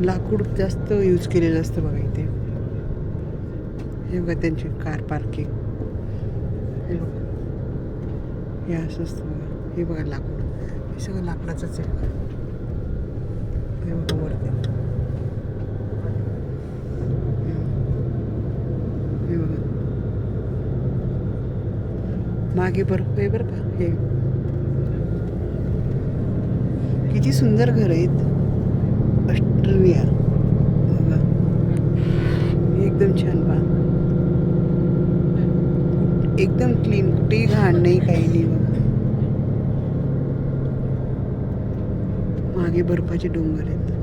लाकूड जास्त यूज केलेलं असतं बघा इथे. हे बघा त्यांची कार पार्किंग हे बघा हे असं असतं बघा. हे बघा लाकूड. हे सगळं लाकडाचंच आहे बघा. हे बघा वरती. हे बघा. मागे बर्फ आहे बरं का हे. किती सुंदर घर आहेत. ऑस्ट्रेलिया. बघा. एकदम छान पहा. एकदम क्लीन कुठेही घाण नाही काही नाही बघा. मागे बर्फाचे डोंगर आहेत.